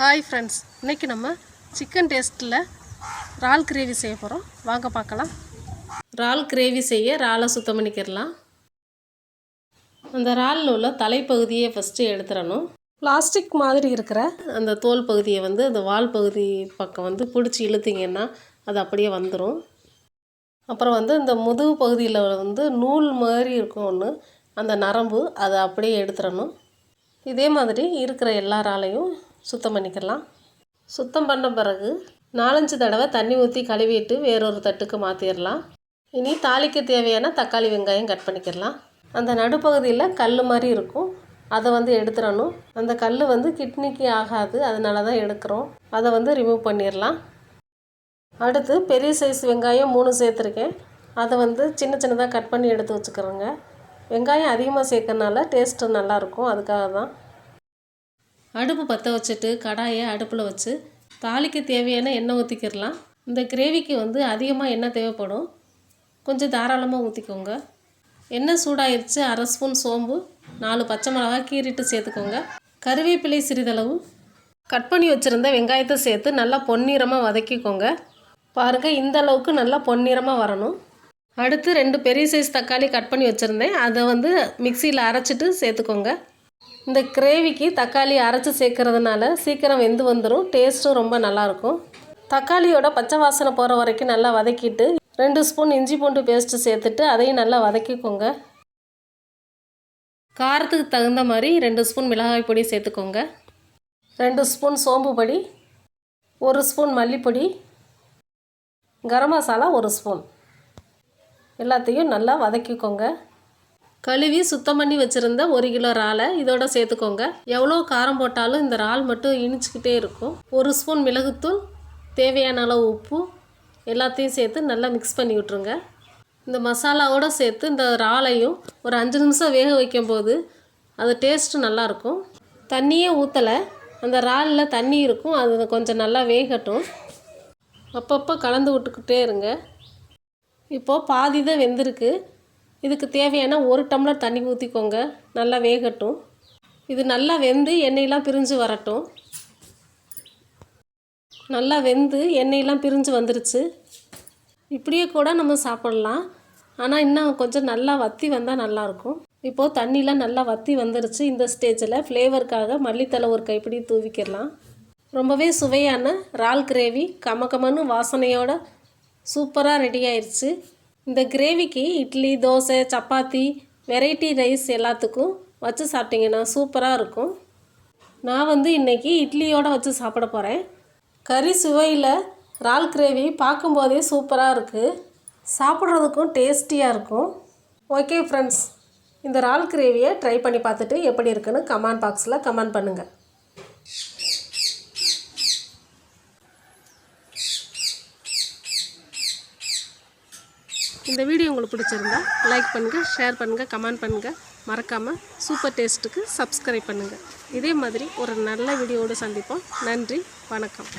Hi friends இன்றைக்கி நம்ம chicken டேஸ்ட்டில் இறால் கிரேவி செய்ய போகிறோம் வாங்க பார்க்கலாம். இறால் கிரேவி செய்ய இறாலை சுத்தம் பண்ணிக்கிறலாம் அந்த இறாலில் உள்ள தலைப்பகுதியை ஃபஸ்ட்டு எடுத்துடணும். பிளாஸ்டிக் மாதிரி இருக்கிற அந்த தோல் பகுதியை வந்து அந்த வால் பகுதி பக்கம் வந்து பிடிச்சி இழுத்திங்கன்னா அது அப்படியே வந்துடும் அப்புறம் வந்து இந்த முதுகு பகுதியில் வந்து நூல் மாதிரி இருக்கும் ஒன்று அந்த நரம்பு அதை அப்படியே எடுத்துடணும். இதே மாதிரி இருக்கிற எல்லா இறாலையும் சுத்தம் பண்ணிக்கலாம் சுத்தம் பண்ண பிறகு நாலஞ்சு தடவை தண்ணி ஊற்றி கழுவிட்டு வேறொரு தட்டுக்கு மாற்றிடலாம் இனி தாளிக்க தேவையான தக்காளி வெங்காயம் கட் பண்ணிக்கிடலாம். அந்த நடுப்பகுதியில் கல் மாதிரி இருக்கும். அதை வந்து எடுத்துடணும். அந்த கல் வந்து கிட்னிக்கு ஆகாது. அதனால தான் எடுக்கிறோம். அதை வந்து ரிமூவ் பண்ணிடலாம் அடுத்து பெரிய சைஸ் வெங்காயம் மூணு சேர்த்துருக்கேன். அதை வந்து சின்ன சின்னதாக கட் பண்ணி எடுத்து வச்சுக்கிறோங்க. வெங்காயம் அதிகமாக சேர்க்கறனால டேஸ்ட்டு நல்லாயிருக்கும் அதுக்காக தான் அடுப்பு பற்ற வச்சுட்டு கடாயை அடுப்பில் வச்சு தாலிக்கு தேவையான எண்ணெய் ஊற்றிக்கிடலாம் இந்த கிரேவிக்கு வந்து அதிகமாக எண்ணெய் தேவைப்படும். கொஞ்சம் தாராளமாக ஊற்றிக்கோங்க எண்ணெய் சூடாயிருச்சு அரை ஸ்பூன் சோம்பு நாலு பச்சை மிளகாய் கீறிட்டு சேர்த்துக்கோங்க. கருவேப்பிலை சிறிதளவு. கட் பண்ணி வச்சுருந்த வெங்காயத்தை சேர்த்து நல்லா பொன்னிறமாக வதக்கிக்கோங்க. பாருங்கள் இந்த அளவுக்கு நல்லா பொன்னிறமாக வரணும். அடுத்து ரெண்டு பெரிய சைஸ் தக்காளி கட் பண்ணி வச்சுருந்தேன். அதை வந்து மிக்சியில் அரைச்சிட்டு சேர்த்துக்கோங்க. இந்த கிரேவிக்கு தக்காளி அரைச்சி சேர்க்கறதுனால சீக்கிரம் வெந்து வந்துடும் டேஸ்ட்டும் ரொம்ப நல்லாயிருக்கும். தக்காளியோட பச்சை வாசனை போகிற வரைக்கும் நல்லா வதக்கிட்டு ரெண்டு ஸ்பூன் இஞ்சி பூண்டு பேஸ்ட்டு சேர்த்துட்டு அதையும் நல்லா வதக்கிக்கோங்க. காரத்துக்கு தகுந்த மாதிரி ரெண்டு ஸ்பூன் மிளகாய் பொடி சேர்த்துக்கோங்க. ரெண்டு ஸ்பூன் சோம்பு பொடி ஒரு ஸ்பூன் மல்லிப்பொடி கரம் மசாலா ஒரு ஸ்பூன். எல்லாத்தையும் நல்லா வதக்கிக்கோங்க. கழுவி சுத்தம் பண்ணி வச்சுருந்த ஒரு கிலோ இறாலை இதோட சேர்த்துக்கோங்க. எவ்வளோ காரம் போட்டாலும் இந்த இறால் மட்டும் இனிச்சிக்கிட்டே இருக்கும். ஒரு ஸ்பூன் மிளகுத்தூள் தேவையான அளவு உப்பு எல்லாத்தையும் சேர்த்து நல்லா மிக்ஸ் பண்ணி விட்ருங்க இந்த மசாலாவோடு சேர்த்து இந்த இறாலையும் ஒரு அஞ்சு நிமிஷம் வேக வைக்கும்போது அது டேஸ்ட்டு நல்லாயிருக்கும். தண்ணியே ஊற்றலை அந்த இறாலில் தண்ணி இருக்கும். அது கொஞ்சம் நல்லா வேகட்டும். அப்பப்போ கலந்து விட்டுக்கிட்டே இருங்க. இப்போது பாதி தான் வெந்திருக்கு. இதுக்கு தேவையான ஒரு டம்ளர் தண்ணி ஊற்றிக்கோங்க நல்லா வேகட்டும். இது நல்லா வெந்து எண்ணெயெலாம் பிரிஞ்சு வரட்டும். நல்லா வெந்து எண்ணெயெலாம் பிரிஞ்சு வந்துருச்சு. இப்படியே கூட நம்ம சாப்பிட்லாம். ஆனால் இன்னும் கொஞ்சம் நல்லா வத்தி வந்தால் நல்லாயிருக்கும். இப்போது தண்ணிலாம் நல்லா வத்தி வந்துருச்சு. இந்த ஸ்டேஜில் ஃப்ளேவருக்காக மல்லித்தலை ஒரு கைப்பிடி தூவிக்கிடலாம். ரொம்பவே சுவையான இறால் கிரேவி. கமகமன்னு வாசனையோட சூப்பராக ரெடி ஆயிடுச்சு இந்த கிரேவிக்கு இட்லி தோசை சப்பாத்தி வெரைட்டி ரைஸ் எல்லாத்துக்கும் வச்சு சாப்பிட்டிங்கன்னா சூப்பராக இருக்கும். நான் வந்து இன்றைக்கி இட்லியோடு வச்சு சாப்பிட போகிறேன் கறி சுவையில் இறால் கிரேவி பார்க்கும்போதே சூப்பராக இருக்குது சாப்பிட்றதுக்கும் டேஸ்டியாக இருக்கும். ஓகே ஃப்ரெண்ட்ஸ் இந்த இறால் கிரேவியை ட்ரை பண்ணி பார்த்துட்டு எப்படி இருக்குன்னு கமெண்ட் பாக்ஸில் கமெண்ட் பண்ணுங்கள் இந்த வீடியோ உங்களுக்கு பிடிச்சிருந்தா லைக் பண்ணுங்கள் ஷேர் பண்ணுங்கள் கமெண்ட் பண்ணுங்கள் மறக்காமல் சூப்பர் டேஸ்ட்டுக்கு சப்ஸ்கிரைப் பண்ணுங்கள் இதே மாதிரி ஒரு நல்ல வீடியோடு சந்திப்போம். நன்றி வணக்கம்.